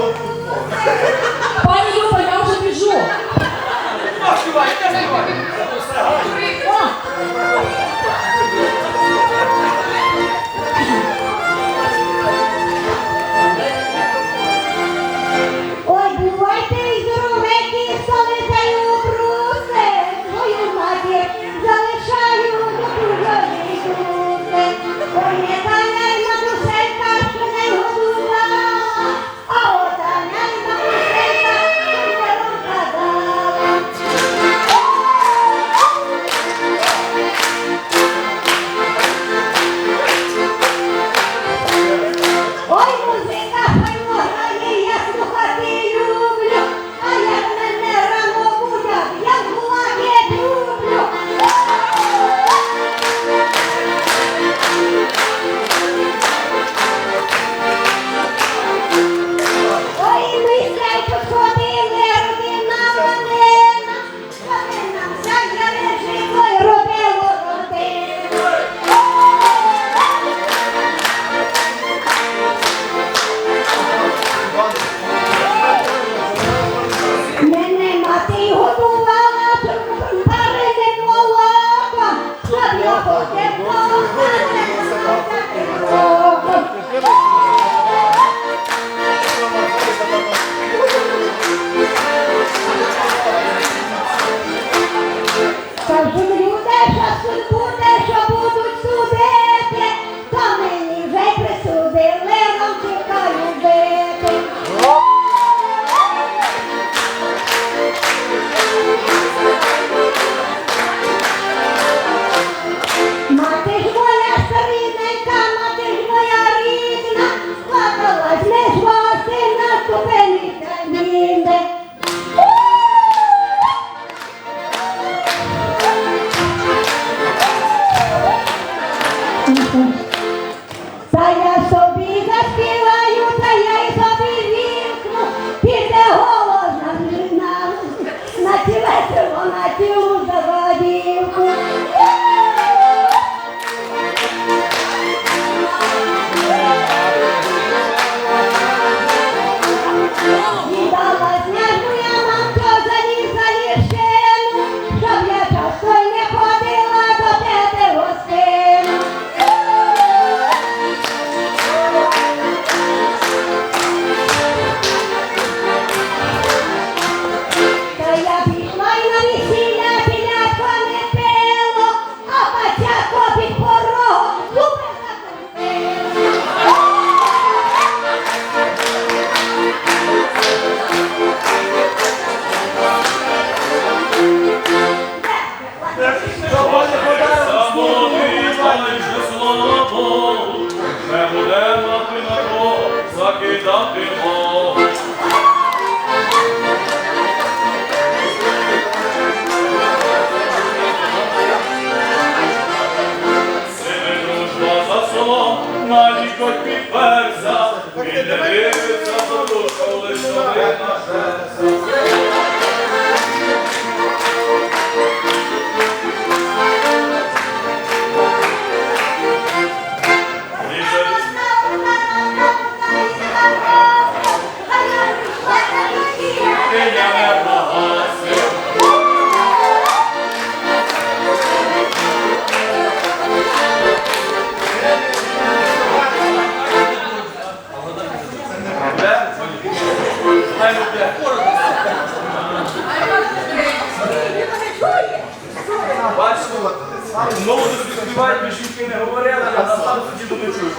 또 Amém. Знову тут співають, ми не говорять, а на самому суді не чую.